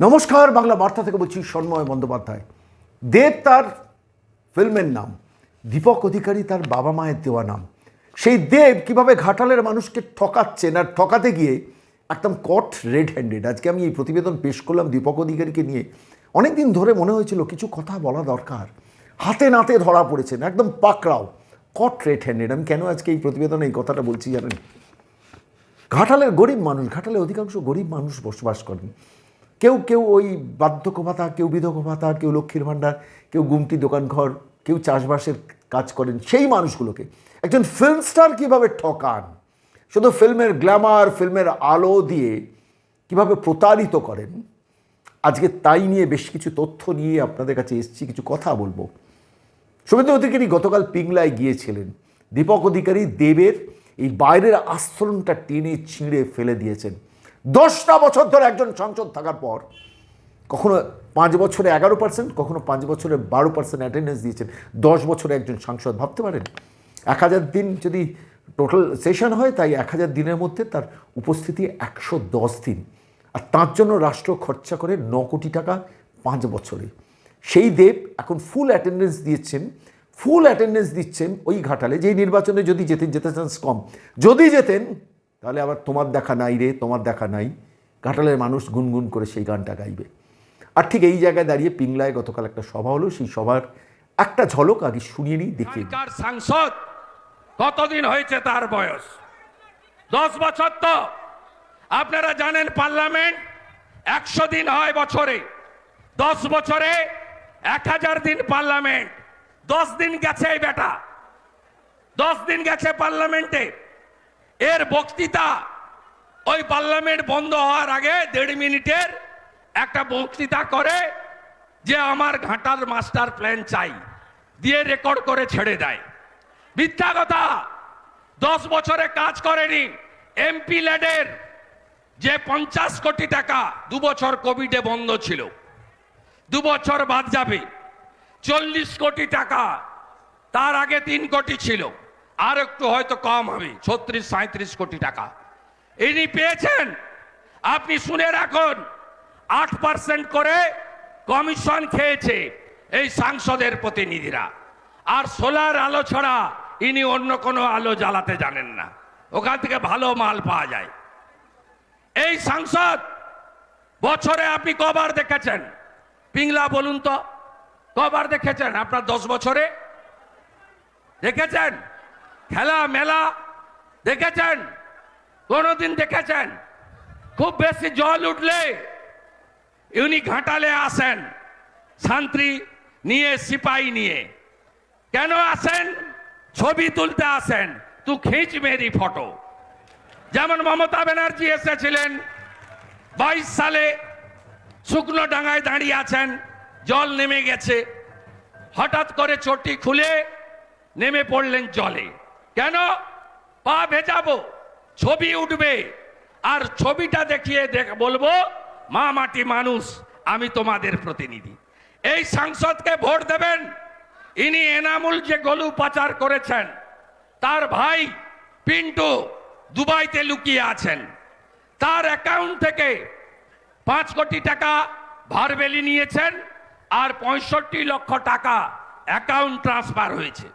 নমস্কার, বাংলা বার্তা থেকে বলছি সন্ময় বন্দ্যোপাধ্যায়। দেব তার ফিল্মের নাম, দীপক অধিকারী তার বাবা মায়ের দেওয়া নাম। সেই দেব কীভাবে ঘাটালের মানুষকে ঠকাচ্ছেন আর ঠকাতে গিয়ে একদম কট রেড হ্যান্ডেড আজকে আমি এই প্রতিবেদন পেশ করলাম দীপক অধিকারীকে নিয়ে। অনেক দিন ধরে মনে হয়েছিল কিছু কথা বলা দরকার। হাতে নাতে ধরা পড়েছেন, একদম পাকড়াও কট রেড হ্যান্ডেড আমি কেন আজকে এই প্রতিবেদনে এই কথাটা বলছি জানেন? ঘাটালের গরিব মানুষ ঘাটালে অধিকাংশ গরিব মানুষ বসবাস করেন। কেউ কেউ ওই বার্ধক্য ভাতা কেউ বিধবা ভাতা কেউ লক্ষ্মীর ভাণ্ডার, কেউ গুমটি দোকান ঘর কেউ চাষবাসের কাজ করেন সেই মানুষগুলোকে। একজন ফিল্ম স্টার কীভাবে ঠকান? শুধু ফিল্মের গ্ল্যামার ফিল্মের আলো দিয়ে কীভাবে প্রতারিত করেন? আজকে তাই নিয়ে বেশ কিছু তথ্য নিয়ে আপনাদের কাছে এসেছি, কিছু কথা বলব। শুভেন্দু অধিকারী গতকাল পিংলায় গিয়েছিলেন। দীপক অধিকারী দেবের এই বাইরের আশ্রমটা টেনে ছিঁড়ে ফেলে দিয়েছেন। দশটা বছর ধরে একজন সংসদ থাকার পর কখনো পাঁচ বছরে এগারো পার্সেন্ট, কখনো পাঁচ বছরে বারো পার্সেন্ট অ্যাটেন্ডেন্স দিয়েছেন। দশ বছরে একজন সাংসদ, ভাবতে পারেন? এক হাজার দিন যদি টোটাল সেশন হয়, তাই এক হাজার দিনের মধ্যে তার উপস্থিতি একশো দশ দিন। আর তার জন্য রাষ্ট্র খরচা করে ন কোটি টাকা পাঁচ বছরে। সেই দেব এখন ফুল অ্যাটেন্ডেন্স দিয়েছেন। ফুল অ্যাটেন্ডেন্স দিচ্ছেন ওই ঘাটালে। যেই নির্বাচনে যদি যেতেন, যেতে চান্স কম। যদি যেতেন তাহলে আবার তোমার দেখা নাই রে, তোমার দেখা নাই। ঘাটালের মানুষ গুনগুন করে সেই গানটা গাইবে। আর ঠিক এই জায়গায় দাঁড়িয়ে পিংলায় গতকাল একটা সভা হলো, সেই সভার একটা ঝলক আগে শুনিয়ে নিই দেখি সাংসদ, কতদিন হয়েছে তার বয়স? দশ বছর তো। আপনারা জানেন পার্লামেন্ট একশো দিন হয় বছরে। দশ বছরে এক হাজার দিন পার্লামেন্ট। দশ দিন গেছে এই বেটা। দশ দিন গেছে পার্লামেন্টে। এর বক্তৃতা ওই পার্লামেন্ট বন্ধ হওয়ার আগে দেড় মিনিটের একটা বক্তৃতা করে যে আমার ঘাটার মাস্টার প্ল্যান চাই, দিয়ে রেকর্ড করে ছেড়ে দেয়। মিথ্যা কথা, দশ বছরে কাজ করেনি, এমপি ল্যাডের যে পঞ্চাশ কোটি টাকা দু বছর কোভিডে বন্ধ ছিল, দু বছর বাদ যাবে, চল্লিশ কোটি টাকা তার আগে তিন কোটি ছিল। আর একটু হয়তো কম হবে। ছত্রিশ সাঁত্রিশ কোটি টাকা। ইনি পেয়েছেন। আপনি শুনে রাখুন, আট পার্সেন্ট করে কমিশন খেয়েছে এই সাংসদের প্রতিনিধিরা। আর সোলার আলো ছাড়া ইনি অন্য কোনো আলো জ্বালাতে জানেন না। ওখান থেকে ভালো মাল পাওয়া যায়। এই সাংসদ, বছরে আপনি কবার দেখেছেন? পিংলা বলুন তো, কবার দেখেছেন? আপনার দশ বছরে? দেখেছেন? খেলা, মেলা দেখেছেন? কোনোদিন দেখেছেন? খুব বেশি জল উঠলে উনি ঘাটালে আসেন শান্তি নিয়ে সিপাহী নিয়ে। কেন আসেন? ছবি তুলতে আসেন। তু খিঁচ মেরি ফটো। যেমন মমতা ব্যানার্জি এসেছিলেন, বাইশ সালে শুকনো ডাঙায় দাঁড়িয়ে আছেন, জল নেমে গেছে। হঠাৎ করে চটি খুলে নেমে পড়লেন জলে। কেন? পা ভেজাবো, ছবি উঠবে। আর ছবিটা দেখিয়ে দেখ বলব, মা মাটি মানুষ, আমি তোমাদের প্রতিনিধি। এই সাংসদকে ভোট দেবেন। ইনি এনামুল যে গলু পাচার করেছেন, তার ভাই পিন্টু দুবাইতে লুকিয়ে আছেন। তার অ্যাকাউন্ট থেকে পাঁচ কোটি টাকা ভারবেলি নিয়েছেন, আর পঁয়ষট্টি লক্ষ টাকা অ্যাকাউন্ট ট্রান্সফার হয়েছে।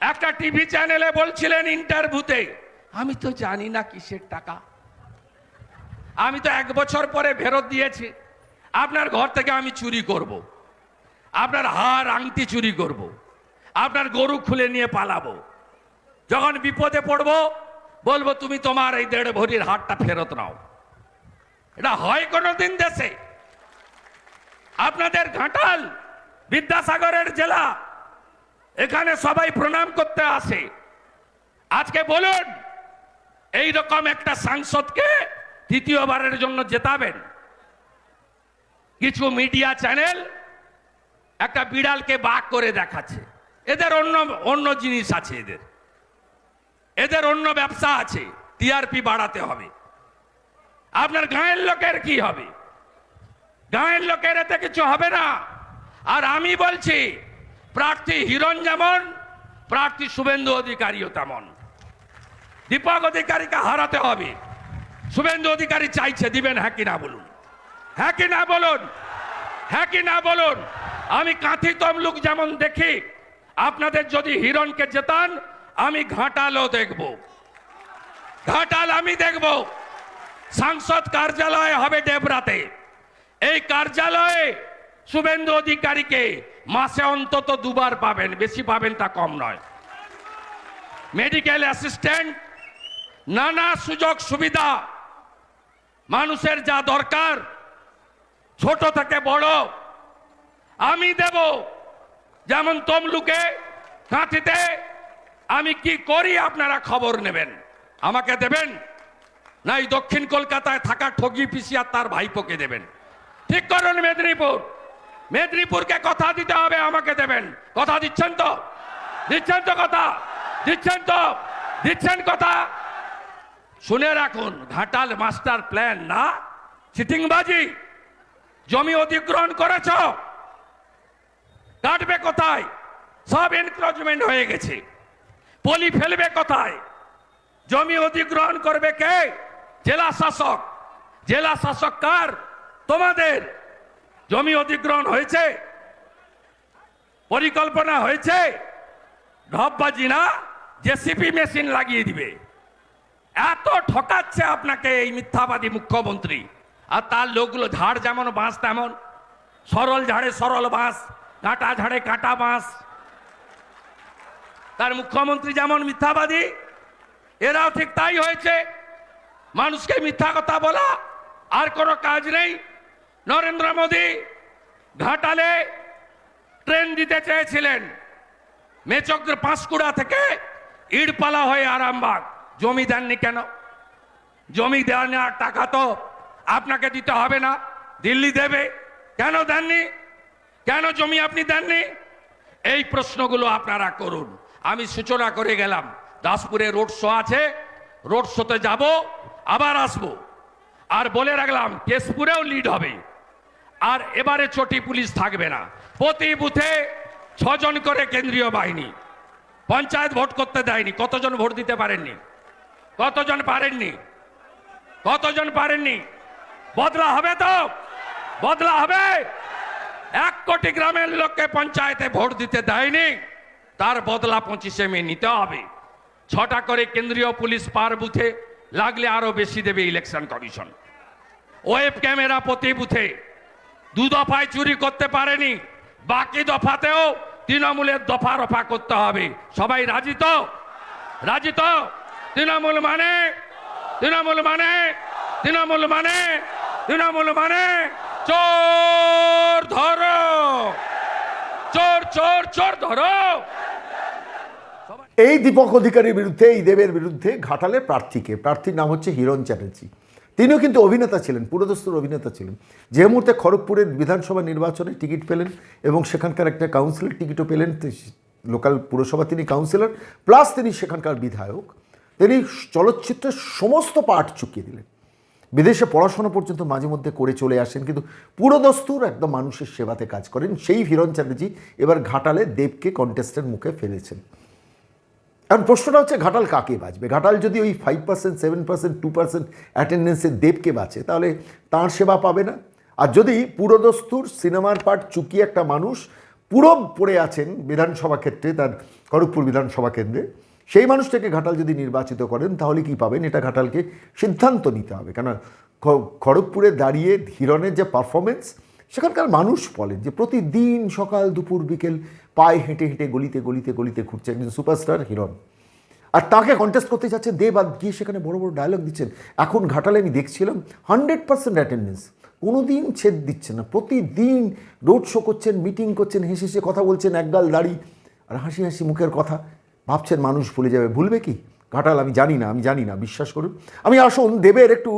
একটা টিভি চ্যানেলে বলছিলেন ইন্টারভিউতে, আমি তো জানি না কিসের টাকা। আমি তো এক বছর পরে ফেরত দিয়েছি। আপনার ঘর থেকে আমি চুরি করব। আপনার হার আংটি চুরি করব। আপনার গরু খুলে নিয়ে পালাবো। যখন বিপদে পড়ব, বলব, তুমি তোমার এই দেড় ভরির হারটা ফেরত নাও। এটা হয় কোনোদিন দেশে? আপনাদের ঘাটাল, বিদ্যাসাগরের জেলা এখানে সবাই প্রণাম করতে আসে। আজকে বলুন এই রকম একটা সাংসদকে তৃতীয়বারের জন্য জেতাবেন। কিছু মিডিয়া চ্যানেল একটা বিড়ালকে বাঘ করে দেখাচ্ছে। এদের অন্য অন্য জিনিস আছে এদের। এদের অন্য ব্যবসা আছে, টিআরপি বাড়াতে হবে। আপনার গাঁয়ের লোকের কি হবে? গাঁয়ের লোকের এতে কিছু হবে না। আর আমি বলছি প্রার্থী হিরণ যেমন, প্রার্থী শুভেন্দু অধিকারীও তেমন। দীপক অধিকারীকে হারাতে হবে। শুভেন্দু অধিকারী চাইছে, দিবেন হ্যাঁ কি না বলুন। হ্যাঁ কি না বলুন? হ্যাঁ কি না বলুন? আমি কাঁথি তমলুক যেমন দেখি, আপনাদের যদি হিরণকে জেতান, আমি ঘাটালও দেখব। ঘাটাল আমি দেখব। সাংসদ কার্যালয় হবে ডেবরাতে এই কার্যালয়ে শুভেন্দু অধিকারীকে মাসে অন্তত দুবার পাবেন, বেশি পাবেন তা কম নয়। মেডিকেল অ্যাসিস্ট্যান্ট নানা সুযোগ সুবিধা, মানুষের যা দরকার, ছোট থেকে বড়, আমি দেব। যেমন তমলুকে, কাঁথিতে, আমি কি করি আপনারা খবর নেবেন? আমাকে দেবেন? না এই দক্ষিণ কলকাতায় থাকা ঠগি পিসি আর তার ভাইপোকে দেবেন। ঠিক করুন মেদিনীপুর। মেদিনীপুরকে কথা দিতে হবে, আমাকে দেবেন। কথা দিচ্ছেন তো? দিচ্ছেন তো কথা? দিচ্ছেন তো? দিচ্ছেন কথা? শুনে রাখুন, ঘাটাল মাস্টার প্ল্যান না? চিটিংবাজি জমি অধিগ্রহণ করেছ? কাটবে কোথায়? সব এনক্রোচমেন্ট হয়ে গেছে। পলি ফেলবে কোথায়? জমি অধিগ্রহণ করবে কে? জেলা শাসক। জেলা শাসক কার? তোমাদের। জমি অধিগ্রহণ হয়েছে, পরিকল্পনা হয়েছে, ঢপবাজি না, জেসিপি মেশিন লাগিয়ে দিবে। এত ঠকাচ্ছে আপনাকে এই মিথ্যাবাদী মুখ্যমন্ত্রী। আর তার লোকগুলো ঝাড় যেমন বাঁশ, তেমন। সরল ঝাড়ে সরল বাঁশ, কাঁটা ঝাড়ে কাঁটা বাঁশ। তার মুখ্যমন্ত্রী যেমন মিথ্যাবাদী, এরাও ঠিক তাই হয়েছে। মানুষকে মিথ্যা কথা বলা আর কোনো কাজ নেই। নরেন্দ্র মোদী ঘাটালে ট্রেন দিতে চেয়েছিলেন। মেচক্র পাঁশকুড়া থেকে ইড়পালা হয়ে আরামবাগ। জমি দেননি কেন? জমি দেওয়া নেওয়ার টাকা তো আপনাকে দিতে হবে না। দিল্লি দেবে। কেন দেননি? কেন জমি আপনি দেননি? এই প্রশ্নগুলো আপনারা করুন। আমি সূচনা করে গেলাম। দাসপুরে রোড শো আছে। রোড শোতে যাব, আবার আসব। আর বলে রাখলাম, কেশপুরেও লিড হবে। আর এবারে চটি পুলিশ থাকবে না। প্রতি বুথে ছজন করে কেন্দ্রীয় বাহিনী। পঞ্চায়েত ভোট করতে দেয়নি, কতজন ভোট দিতে পারেননি? কতজন পারেননি? কতজন পারেননি? বদলা হবে তো? বদলা হবে? এক কোটি গ্রামের লোককে পঞ্চায়েতে ভোট দিতে দেয়নি, তার বদলা পঁচিশে মে নিতে হবে। ছটা করে কেন্দ্রীয় পুলিশ পার বুথে লাগলে আরও বেশি দেবে ইলেকশন কমিশন। ওয়েব ক্যামেরা প্রতি বুথে দু দফায় চুরি করতে পারেনি, বাকি দফাতেও তৃণমূলের দফা রফা করতে হবে। সবাই রাজি তো? রাজি তো? তৃণমূল মানে? তৃণমূল মানে? তৃণমূল মানে? তৃণমূল মানে? চোর ধরো! চোর চোর চোর ধরো! এই দীপক অধিকারীর বিরুদ্ধে, এই দেবের বিরুদ্ধে ঘাটালে প্রার্থীকে। প্রার্থীর নাম হচ্ছে হিরণ চ্যাটার্জি। তিনিও কিন্তু অভিনেতা ছিলেন, পুরোদস্তুর অভিনেতা ছিলেন। যে মুহূর্তে খড়গপুরের বিধানসভা নির্বাচনে টিকিট পেলেন এবং সেখানকার একটা কাউন্সিলর টিকিটও পেলেন লোকাল পুরসভা তিনি কাউন্সিলর প্লাস তিনি সেখানকার বিধায়ক। তিনি চলচ্চিত্রের সমস্ত পাঠ চুকিয়ে দিলেন। বিদেশে পড়াশোনা পর্যন্ত মাঝে মধ্যে করে চলে আসেন, কিন্তু পুরোদস্তুর একদম মানুষের সেবাতে কাজ করেন। সেই হিরণ চ্যাটার্জি এবার ঘাটালে দেবকে কন্টেস্টের মুখে ফেলেছেন। এখন প্রশ্নটা হচ্ছে ঘাটাল কাকে বাঁচবে? ঘাটাল যদি ওই five percent seven percent two percent অ্যাটেন্ডেন্সের দেবকে বাঁচে, তাহলে তাঁর সেবা পাবে না। আর যদি পুরোদস্তুর সিনেমার পার্ট চুকিয়ে একটা মানুষ পুরো পড়ে আছেন বিধানসভা ক্ষেত্রে, তার খড়গপুর বিধানসভা কেন্দ্রে, সেই মানুষটাকে ঘাটাল যদি নির্বাচিত করেন, তাহলে কি পাবেন? এটা ঘাটালকে সিদ্ধান্ত নিতে হবে। কেন খড়গপুরে দাঁড়িয়ে হিরণের যে পারফরমেন্স সেখানকার মানুষ বলেন যে প্রতিদিন সকাল দুপুর বিকেল পায়ে হেঁটে হেঁটে গলিতে গলিতে গলিতে ঘুরছে একজন সুপারস্টার হিরণ। আর তাকে কন্টেস্ট করতে যাচ্ছে দেব আর গিয়ে সেখানে বড় বড় ডায়লগ দিচ্ছেন। এখন ঘাটালে আমি দেখছিলাম হান্ড্রেড পার্সেন্ট অ্যাটেন্ডেন্স কোনো দিন ছেদ দিচ্ছে না। প্রতিদিন রোড শো করছেন মিটিং করছেন, হেসে হেসে কথা বলছেন, একগাল দাড়ি আর হাসি হাসি মুখের কথা। ভাবছেন মানুষ ভুলে যাবে। ভুলবে কি? ঘাটাল আমি জানি না, আমি জানি না, বিশ্বাস করুন। আমি আসুন, দেবের একটু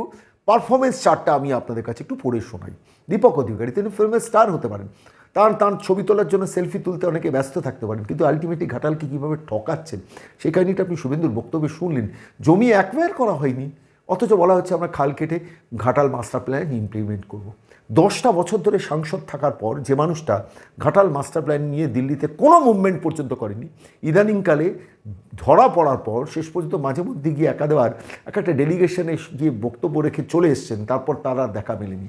পারফরমেন্স চার্টটা আমি আপনাদের কাছে একটু পড়ে শোনাই। দীপক অধিকারী, তিনি ফিল্মের স্টার হতে পারেন। তার তার ছবি তোলার জন্য সেলফি তুলতে অনেকে ব্যস্ত থাকতে পারেন, কিন্তু আলটিমেটলি ঘাটালকে কীভাবে ঠকাচ্ছেন, সেই কাহিনিটা আপনি শুভেন্দুর বক্তব্যে শুনলেন। জমি অ্যাকোয়ার করা হয়নি, অথচ বলা হচ্ছে আমরা খাল কেটে ঘাটাল মাস্টার প্ল্যান ইমপ্লিমেন্ট করব। দশটা বছর ধরে সাংসদ থাকার পর যে মানুষটা ঘাটাল মাস্টার প্ল্যান নিয়ে দিল্লিতে কোনো মুভমেন্ট পর্যন্ত করেনি, ইদানিংকালে ধরা পড়ার পর শেষ পর্যন্ত মাঝে মধ্যে গিয়ে একা দেওয়ার এক একটা ডেলিগেশনে গিয়ে বক্তব্য রেখে চলে এসছেন, তারপর তারা দেখা মেলেনি।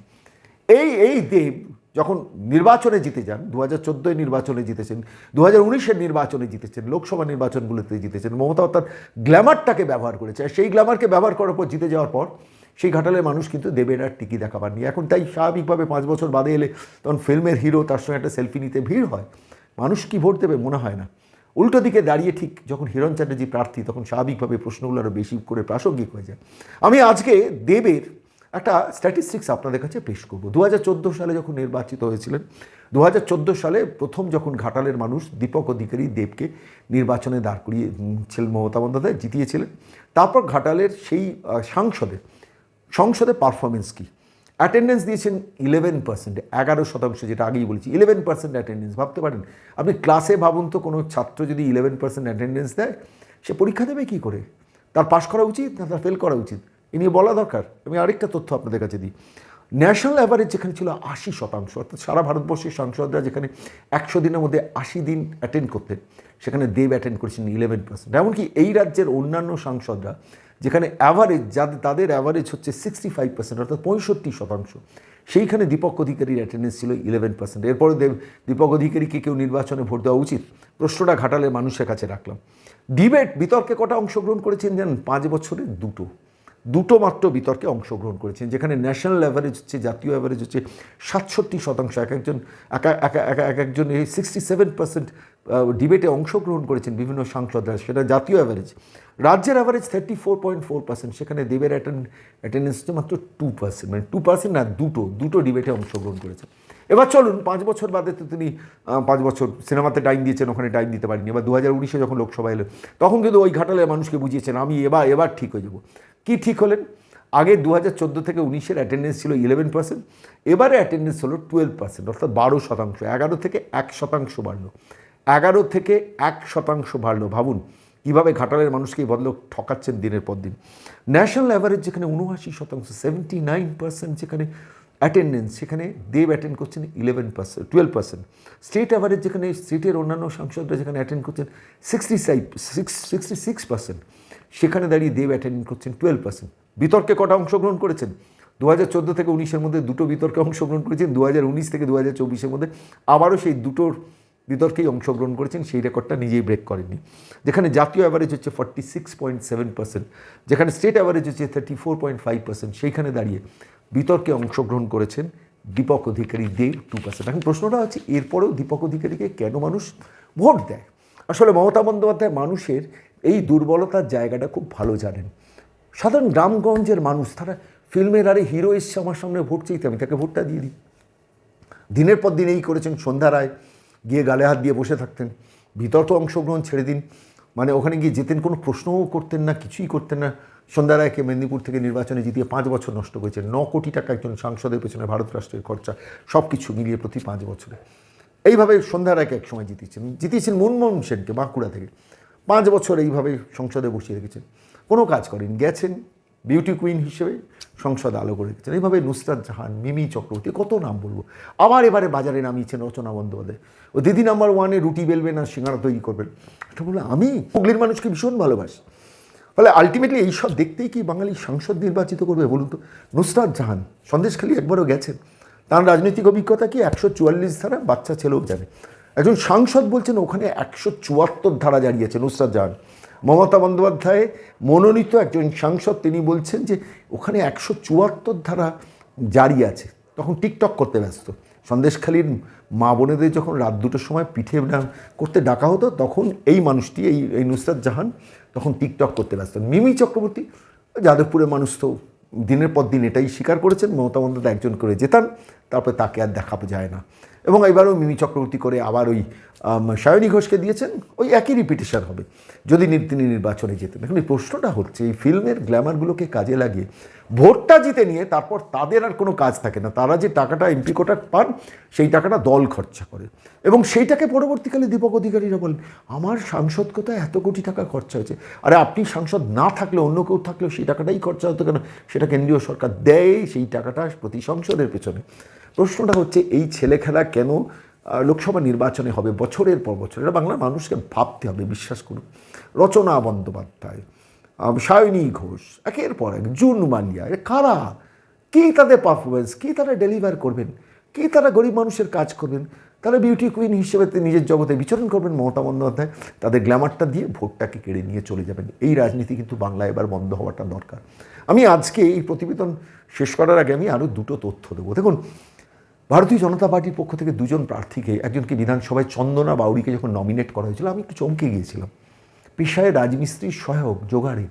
এই এই দেব যখন নির্বাচনে জিতে যান দু হাজার চোদ্দোয় নির্বাচনে জিতেছেন দু হাজার উনিশের নির্বাচনে জিতেছেন, লোকসভা নির্বাচনগুলোতে জিতেছেন, মমতা তার গ্ল্যামারটাকে ব্যবহার করেছে। আর সেই গ্ল্যামারকে ব্যবহার করার পর, জিতে যাওয়ার পর, সেই ঘাটালের মানুষ কিন্তু দেবের আর টিকি দেখা পাননি। এখন তাই স্বাভাবিকভাবে পাঁচ বছর বাদে এলে তখন ফিল্মের হিরো, তার সঙ্গে একটা সেলফি নিতে ভিড় হয়। মানুষ কি ভোট দেবে মনে হয় না। উল্টো দিকে দাঁড়িয়ে ঠিক যখন হিরণ চ্যাটার্জি প্রার্থী, তখন স্বাভাবিকভাবে প্রশ্নগুলো আরও বেশি করে প্রাসঙ্গিক হয়ে যায়। আমি আজকে দেবের একটা স্ট্যাটিস্টিক্স আপনাদের কাছে পেশ করব। দু হাজার চোদ্দ সালে যখন নির্বাচিত হয়েছিলেন দু হাজার চোদ্দ সালে প্রথম যখন ঘাটালের মানুষ দীপক অধিকারী দেবকে নির্বাচনে দাঁড় করিয়ে উম, ছিলেন মমতা বন্দ্যোপাধ্যায় জিতিয়েছিলেন। তারপর ঘাটালের সেই সাংসদে সংসদে পারফরমেন্স কি? অ্যাটেন্ডেন্স দিয়েছেন ইলেভেন পার্সেন্ট এগারো শতাংশ যেটা আগেই বলেছি ইলেভেন পার্সেন্ট অ্যাটেন্ডেন্স ভাবতে পারেন। আপনি ক্লাসে ভাবুন তো কোনো ছাত্র যদি ইলেভেন পার্সেন্ট অ্যাটেন্ডেন্স দেয় সে পরীক্ষা দেবে কী করে? তার পাশ করা উচিত না তার ফেল করা উচিত? এ নিয়ে বলা দরকার। আমি আরেকটা তথ্য আপনাদের কাছে দিই। ন্যাশনাল অ্যাভারেজ যেখানে ছিল আশি শতাংশ, অর্থাৎ সারা ভারতবর্ষের সাংসদরা যেখানে একশো দিনের মধ্যে আশি দিন অ্যাটেন্ড করতেন, সেখানে দেব অ্যাটেন্ড করেছেন ইলেভেন পার্সেন্ট এমনকি এই রাজ্যের অন্যান্য সাংসদরা যেখানে অ্যাভারেজ যাদের, তাদের অ্যাভারেজ হচ্ছে সিক্সটি ফাইভ পার্সেন্ট অর্থাৎ পঁয়ষট্টি শতাংশ, সেইখানে দীপক অধিকারীর অ্যাটেন্ডেন্স ছিল ইলেভেন পার্সেন্ট এরপরে দেব, দীপক অধিকারীকে কেউ নির্বাচনে ভোট দেওয়া উচিত? প্রশ্নটা ঘাটালে মানুষের কাছে রাখলাম। ডিবেট বিতর্কে কটা অংশগ্রহণ করেছেন জানেন? পাঁচ বছরে দুটো। দুটো মাত্র বিতর্কে অংশগ্রহণ করেছেন, যেখানে ন্যাশনাল অ্যাভারেজ হচ্ছে, জাতীয় অ্যাভারেজ হচ্ছে সাতষট্টি শতাংশ। এক একজন, এক এক- এক- এক একজন এই সিক্সটি সেভেন পার্সেন্ট ডিবেটে অংশগ্রহণ করেছেন বিভিন্ন সাংসদরা, সেটা জাতীয় অ্যাভারেজ রাজ্যের average thirty four point four percent সেখানে দেবের অ্যাটেন্ডেন্স মাত্র টু পার্সেন্ট মানে টু পার্সেন্ট না, দুটো দুটো ডিবেটে অংশগ্রহণ করেছেন। এবার চলুন, পাঁচ বছর বাদে তো তিনি পাঁচ বছর সিনেমাতে টাইম দিয়েছেন, ওখানে টাইম দিতে পারেনি এবার দু হাজার উনিশে যখন লোকসভা এলো, তখন কিন্তু ওই ঘাটালের মানুষকে বুঝিয়েছেন, আমি এবার এবার ঠিক হয়ে যাব। কী ঠিক হলেন? আগে দু হাজার চোদ্দ থেকে উনিশের অ্যাটেন্ডেন্স ছিল ইলেভেন পার্সেন্ট এবারে অ্যাটেন্ডেন্স হলো টুয়েলভ পার্সেন্ট অর্থাৎ বারো শতাংশ, এগারো থেকে এক শতাংশ বাড়লো। এগারো থেকে এক শতাংশ বাড়লো। ভাবুন, কীভাবে ঘাটালের মানুষকে ভদ্রলোক ঠকাচ্ছেন দিনের পর দিন। ন্যাশনাল অ্যাভারেজ যেখানে উনআশি শতাংশ সেভেন্টি নাইন পার্সেন্ট যেখানে অ্যাটেন্ডেন্স সেখানে দেব অ্যাটেন্ড করছেন eleven percent twelve percent state average যেখানে স্টেটের অন্যান্য সাংসদরা যেখানে অ্যাটেন্ড করছেন sixty five six sixty six percent সেখানে দাঁড়িয়ে দেব অ্যাটেন্ড করছেন টুয়েলভ পার্সেন্ট বিতর্কে কটা অংশগ্রহণ করেছেন? দু হাজার চোদ্দ থেকে উনিশের মধ্যে দুটো বিতর্কে অংশগ্রহণ করেছেন দু হাজার উনিশ থেকে দু হাজার চব্বিশের মধ্যে আবারও সেই দুটোর বিতর্কেই অংশগ্রহণ করেছেন, সেই রেকর্ডটা নিজেই ব্রেক করেননি। যেখানে জাতীয় অ্যাভারেজ হচ্ছে forty six point seven percent যেখানে স্টেট অ্যাভারেজ হচ্ছে thirty four point five percent সেইখানে দাঁড়িয়ে বিতর্কে অংশগ্রহণ করেছেন দীপক অধিকারী দেব টু পার্সেন্ট এখন প্রশ্নটা হচ্ছে, এরপরেও দীপক অধিকারীকে কেন মানুষ ভোট দেয়? আসলে মমতা বন্দ্যোপাধ্যায় মানুষের এই দুর্বলতার জায়গাটা খুব ভালো জানেন। সাধারণ গ্রামগঞ্জের মানুষ, তারা ফিল্মের আরে হিরো এসছে আমার সামনে ভোট চাইতে, আমি তাকে ভোটটা দিয়ে দিই। দিনের পর দিন এই করেছেন সন্ধ্যা রায়, গিয়ে গালে হাত দিয়ে বসে থাকতেন। বিতর্ক অংশগ্রহণ ছেড়ে দিন। মানে ওখানে গিয়ে যেতেন, কোনো প্রশ্নও করতেন না, কিছুই করতেন না। সন্ধ্যা রায়কে মেদিনীপুর থেকে নির্বাচনে জিতিয়ে পাঁচ বছর নষ্ট করেছেন। ন কোটি টাকা একজন সাংসদের পেছনে ভারত রাষ্ট্রের খরচা, সব কিছু মিলিয়ে প্রতি পাঁচ বছরে। এইভাবে সন্ধ্যা রায়কে একসময় জিতিয়েছেন। জিতিয়েছেন মনমোহন সেনকে বাঁকুড়া থেকে। পাঁচ বছর এইভাবে সংসদে বসিয়ে রেখেছেন। কোনো কাজ করেন, গেছেন বিউটি কুইন হিসেবে সংসদ আলো করে দিচ্ছেন এইভাবে নুসরাত জাহান, মিমি চক্রবর্তী, কত নাম বলব? আবার এবারে বাজারে নামিয়েছেন রচনা বন্দ্যোপাধ্যায়। ও দিদি নাম্বার ওয়ানে রুটি বেলবেন আর সিঙ্গারা তৈরি করবেন এটা বলল, আমি হুগলির মানুষকে ভীষণ ভালোবাসি। ফলে আলটিমেটলি এইসব দেখতেই কি বাঙালি সাংসদ নির্বাচিত করবে বলুন তো? নুসরাত জাহান, সন্দেশখালী একবারও গেছেন। তার রাজনৈতিক অভিজ্ঞতা কি একশো চুয়াল্লিশ ধারা? বাচ্চা ছেলেও জানে। একজন সাংসদ বলছেন, ওখানে একশো চুয়াত্তর ধারা জারি আছে নুসরাত জাহান। মমতা বন্দ্যোপাধ্যায় মনোনীত একজন সাংসদ, তিনি বলছেন যে ওখানে একশো চুয়াত্তর ধারা জারি আছে। তখন টিকটক করতে ব্যস্ত। সন্দেশখালীর মা বোনেদের যখন রাত দুটোর সময় পিঠে করতে ডাকা হতো, তখন এই মানুষটি, এই এই নুসরাত জাহান তখন টিকটক করতে ব্যস্ত। মিমি চক্রবর্তী, যাদবপুরের মানুষ তো দিনের পর দিন এটাই স্বীকার করেছেন, মমতা বন্দ্যোপাধ্যায় একজন করে যেতান তারপরে তাকে আর দেখা যায় না। এবং এবারও মিমি চক্রবর্তী করে আবার ওই সায়নী ঘোষকে দিয়েছেন, ওই একই রিপিটেশন হবে। যদি তিনি নির্বাচনে যেতেন এখন এই প্রশ্নটা হচ্ছে, এই ফিল্মের গ্ল্যামারগুলোকে কাজে লাগিয়ে, ভোটটা জিতে নিয়ে তারপর তাদের আর কোনো কাজ থাকে না। তারা যে টাকাটা এমপি কোটা পান, সেই টাকাটা দল খরচা করে। এবং সেইটাকে পরবর্তীকালে দীপক অধিকারীরা বলেন, আমার সাংসদ কোথায় এত কোটি টাকা খরচা হয়েছে। আরে আপনি সাংসদ না থাকলে, অন্য কেউ থাকলেও সেই টাকাটাই খরচা হতো কেন? সেটা কেন্দ্রীয় সরকার দেয়, সেই টাকাটা প্রতি সংসদের পেছনে। প্রশ্নটা হচ্ছে, এই ছেলে খেলা কেন লোকসভা নির্বাচনে হবে বছরের পর বছর? এটা বাংলার মানুষকে ভাবতে হবে, বিশ্বাস করুন। রচনা বন্দ্যোপাধ্যায় সায়নী ঘোষ, একের পর এক, জুন মালিয়া কারা? কী তাদের পারফরমেন্স কী তারা ডেলিভার করবেন? কী তারা গরিব মানুষের কাজ করবেন? তারা বিউটি কুইন হিসেবে নিজের জগতে বিচরণ করবেন মমতা বন্দ্যোপাধ্যায়? তাদের গ্ল্যামারটা দিয়ে ভোটটাকে কেড়ে নিয়ে চলে যাবেন। এই রাজনীতি কিন্তু বাংলায় এবার বন্ধ হওয়াটা দরকার। আমি আজকে এই প্রতিবেদন শেষ করার আগে আমি আরও দুটো তথ্য দেবো। দেখুন ভারতীয় জনতা পার্টির পক্ষ থেকে দুজন প্রার্থীকে, একজনকে বিধানসভায় চন্দনা বাউরিকে যখন নমিনেট করা হয়েছিল, আমি একটু চমকে গিয়েছিলাম। পেশায় রাজমিস্ত্রির সহায়ক জোগাড়ে,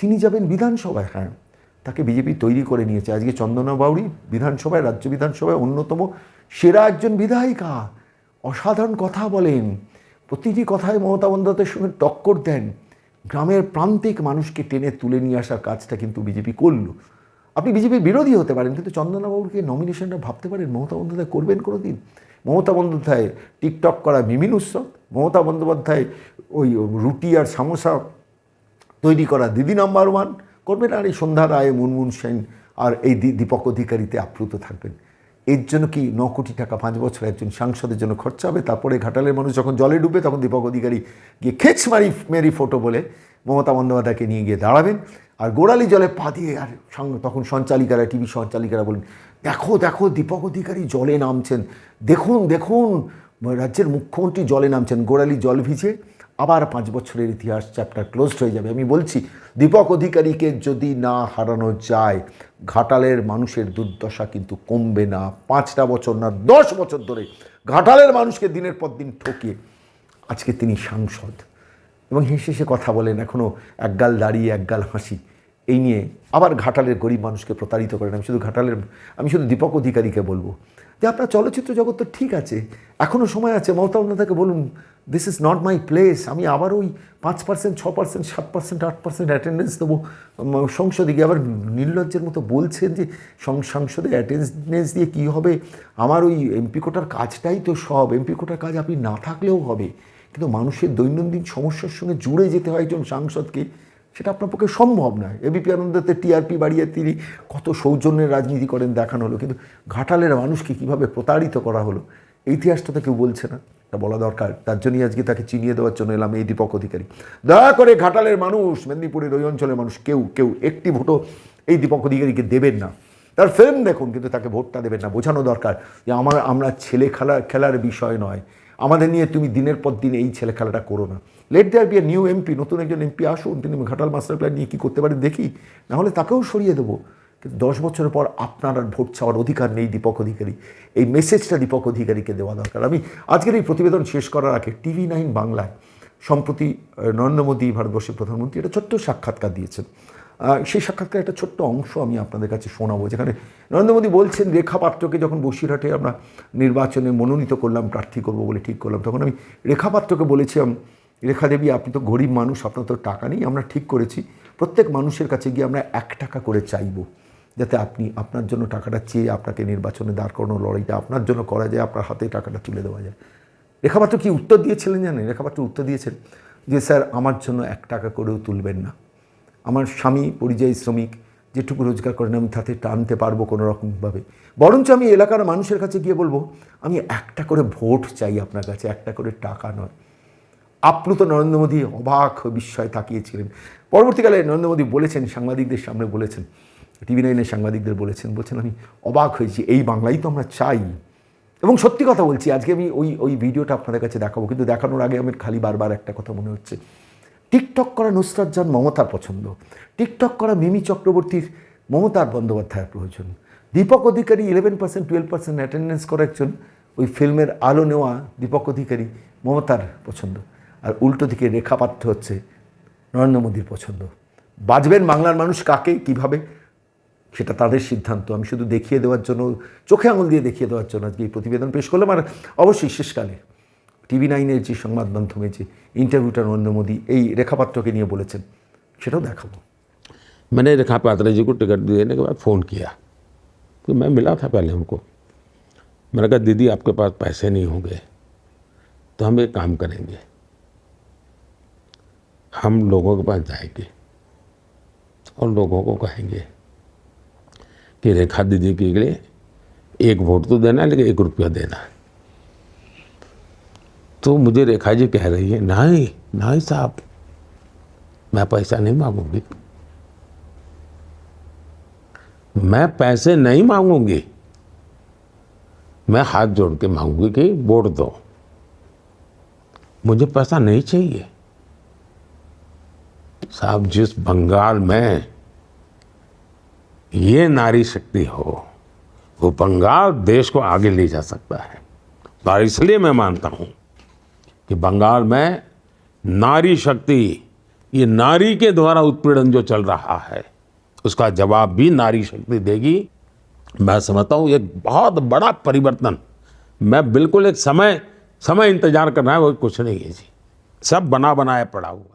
তিনি যাবেন বিধানসভায়। হ্যাঁ তাকে বিজেপি তৈরি করে নিয়েছে। আজকে চন্দনা বাউরি বিধানসভায়, রাজ্য বিধানসভায় অন্যতম সেরা একজন বিধায়িকা। অসাধারণ কথা বলেন। প্রতিটি কথায় মমতা বন্দ্যোপাধ্যায়ের সঙ্গে টক্কর দেন। গ্রামের প্রান্তিক মানুষকে টেনে তুলে নিয়ে আসার কাজটা কিন্তু বিজেপি করল। আপনি বিজেপির বিরোধী হতে পারেন, কিন্তু চন্দনাবাবুকে নমিনেশনটা ভাবতে পারেন, মমতা বন্দ্যোপাধ্যায় করবেন কোনো দিন মমতা বন্দ্যোপাধ্যায় টিকটক করা মিমিন উৎসব, মমতা বন্দ্যোপাধ্যায় ওই রুটি আর সামোসা তৈরি করা দিদি নাম্বার ওয়ান করবেন, আর এই সন্ধ্যা রায় মুনমুন সেন আর এই দীপক অধিকারীতে আপ্লুত থাকবেন। এর জন্য কি ন কোটি টাকা পাঁচ বছর একজন সাংসদের জন্য খরচা হবে? তারপরে ঘাটালের মানুষ যখন জলে ডুবে, তখন দীপক অধিকারী গিয়ে খেচ মারি, মেরি ফটো বলে মমতা বন্দ্যোপাধ্যায়কে নিয়ে গিয়ে দাঁড়াবেন আর গোড়ালি জলে পা দিয়ে আর তখন সঞ্চালিকারা, টিভি সঞ্চালিকারা বলেন, দেখো দেখো, দীপক অধিকারী জলে নামছেন। দেখুন দেখুন, রাজ্যের মুখ্যমন্ত্রী জলে নামছেন। গোড়ালি জল ভিজে আবার পাঁচ বছরের ইতিহাস চ্যাপ্টার ক্লোজড হয়ে যাবে। আমি বলছি, দীপক অধিকারীকে যদি না হারানো যায়, ঘাটালের মানুষের দুর্দশা কিন্তু কমবে না। পাঁচটা বছর না, দশ বছর ধরে ঘাটালের মানুষকে দিনের পর দিন ঠকিয়ে আজকে তিনি সাংসদ। এবং হেসে হেসে কথা বলেন এখনও একগাল দাঁড়িয়ে, একগাল হাসি। এই নিয়ে আবার ঘাটালের গরিব মানুষকে প্রতারিত করেন। আমি শুধু ঘাটালের, আমি শুধু দীপক অধিকারীকে বলব যে, আপনার চলচ্চিত্র জগৎ তো ঠিক আছে এখনও সময় আছে। মমতা বন্দ্যোপাধ্যায়কে বলুন this is not my place আমি আবার ওই পাঁচ পার্সেন্ট ছ পার্সেন্ট সাত পার্সেন্ট আট পার্সেন্ট অ্যাটেন্ডেন্স দেবো। সংসদে গিয়ে আবার নির্লজ্জের মতো বলছেন যে সংসদে অ্যাটেন্ডেন্স দিয়ে কী হবে? আমার ওই এমপি কোটার কাজটাই তো সব। এমপি কোটার কাজ আপনি না থাকলেও হবে। কিন্তু মানুষের দৈনন্দিন সমস্যার সঙ্গে জুড়ে যেতে হয় একজন সাংসদকে, সেটা আপনার পক্ষে সম্ভব নয়। এবিপি আনন্দতে টিআরপি বাড়িয়ে তিনি কত সৌজন্যের রাজনীতি করেন দেখানো হলো, কিন্তু ঘাটালের মানুষকে কীভাবে প্রতারিত করা হলো, ইতিহাসটা তো কেউ বলছে না। এটা বলা দরকার। তার জন্যই আজকে তাকে চিনিয়ে দেওয়ার জন্য এলাম এই দীপক অধিকারী দয়া করে ঘাটালের মানুষ, মেদিনীপুরের ওই অঞ্চলের মানুষ, কেউ কেউ একটি ভোটও এই দীপক অধিকারীকে দেবেন না। তার ফিল্ম দেখুন, কিন্তু তাকে ভোটটা দেবেন না। বোঝানো দরকার যে আমার, আমরা ছেলে খেলা, খেলার বিষয় নয়। আমাদের নিয়ে তুমি দিনের পর দিন এই ছেলে খেলাটা করো না। Let there be new MP নতুন একজন এমপি আসুন, তিনি ঘাটাল মাস্টার প্ল্যান নিয়ে কী করতে পারেন দেখি, নাহলে তাকেও সরিয়ে দেবো। কিন্তু দশ বছরের পর আপনার আর ভোট চাওয়ার অধিকার নেই দীপক অধিকারী। এই মেসেজটা দীপক অধিকারীকে দেওয়া দরকার। আমি আজকের এই প্রতিবেদন শেষ করার আগে টিভি নাইন বাংলায়, সম্প্রতি নরেন্দ্র মোদী, ভারতবর্ষের প্রধানমন্ত্রী, একটা ছোট্ট সাক্ষাৎকার দিয়েছেন। সেই সাক্ষাৎকার একটা ছোট্ট অংশ আমি আপনাদের কাছে শোনাবো, যেখানে নরেন্দ্র মোদী বলছেন, রেখা পাত্রকে যখন বসিরহাটে আমরা নির্বাচনে মনোনীত করলাম, প্রার্থী করব বলে ঠিক করলাম, তখন আমি রেখা পাত্রকে বলেছিলাম, রেখা দেবী, আপনি তো গরিব মানুষ, আপনার তো টাকা নেই, আমরা ঠিক করেছি, প্রত্যেক মানুষের কাছে গিয়ে আমরা এক টাকা করে চাইব, যাতে আপনি আপনার জন্য টাকাটা চেয়ে আপনাকে নির্বাচনে দাঁড় করানো, লড়াইটা আপনার জন্য করা যায়, আপনার হাতে টাকাটা তুলে দেওয়া যায়। রেখাপাত্র কি উত্তর দিয়েছিলেন জানেন? রেখাপাত্র উত্তর দিয়েছেন যে, স্যার, আমার জন্য এক টাকা করেও তুলবেন না। আমার স্বামী পরিযায়ী শ্রমিক, যেটুকু রোজগার করেন আমি তাতে টানতে পারব কোনো রকমভাবে বরঞ্চ আমি এলাকার মানুষের কাছে গিয়ে বলব, আমি একটা করে ভোট চাই আপনার কাছে, একটা করে টাকা নয়। আপ্লুত নরেন্দ্র মোদী অবাক বিস্ময়ে তাকিয়েছিলেন। পরবর্তীকালে নরেন্দ্র মোদী বলেছেন, সাংবাদিকদের সামনে বলেছেন, টিভি নাইনের সাংবাদিকদের বলেছেন, বলছেন, আমি অবাক হয়েছি, এই বাংলাই তো আমরা চাই। এবং সত্যি কথা বলছি, আজকে আমি ওই ওই ভিডিওটা আপনাদের কাছে দেখাবো, কিন্তু দেখানোর আগে আমার খালি বারবার একটা কথা মনে হচ্ছে। টিকটক করা নুসরাত জান মমতার পছন্দ। টিকটক করা মিমি চক্রবর্তীর মমতার বন্দ্যোপাধ্যায়ের প্রয়োজন। Deepak Adhikari eleven percent twelve percent attendance করা একজন ওই ফিল্মের আলো নেওয়া দীপক অধিকারী মমতার পছন্দ। আর উল্টো দিকে রেখাপাত্র হচ্ছে নরেন্দ্র মোদীর পছন্দ। বাজবেন বাংলার মানুষ কাকে, কীভাবে? সেটা তাদের সিদ্ধান্ত। আমি শুধু দেখিয়ে দেওয়ার জন্য, চোখে আঙুল দিয়ে দেখিয়ে দেওয়ার জন্য আজকে এই প্রতিবেদন পেশ করলাম। আর অবশ্যই শেষকালে টিভি নাইনের যে সংবাদ মাধ্যমে যে ইন্টারভিউটা নরেন্দ্র মোদী এই রেখাপাত্রকে নিয়ে বলেছেন সেটাও দেখাবো मैंने रेखा पात्रा जी को टिकट देने के बाद फ़ोन किया तो मैं मिला था पहले उनको मैंने कहा दीदी आपके पास पैसे नहीं होंगे तो हम एक काम करेंगे हम लोगों के पास जाएंगे और लोगों को कहेंगे कि रेखा दीदी के लिए एक वोट तो देना है लेकिन एक रुपया देना है तो मुझे रेखा जी कह रही है, नहीं नहीं साहब, मैं पैसा नहीं मांगूँगी। मैं पैसे नहीं मांगूँगी। मैं हाथ जोड़ के मांगूँगी कि वोट दो। मुझे पैसा नहीं चाहिए। साहब, जिस बंगाल में ये नारी शक्ति हो, वो बंगाल देश को आगे ले जा सकता है। और इसलिए मैं मानता हूँ कि बंगाल में नारी शक्ति, ये नारी के द्वारा उत्पीड़न जो चल रहा है, उसका जवाब भी नारी शक्ति देगी। मैं समझता हूँ, एक बहुत बड़ा परिवर्तन। मैं बिल्कुल एक समय समय इंतज़ार करना है, वो कुछ नहीं है जी। सब बना बनाया पड़ा हुआ।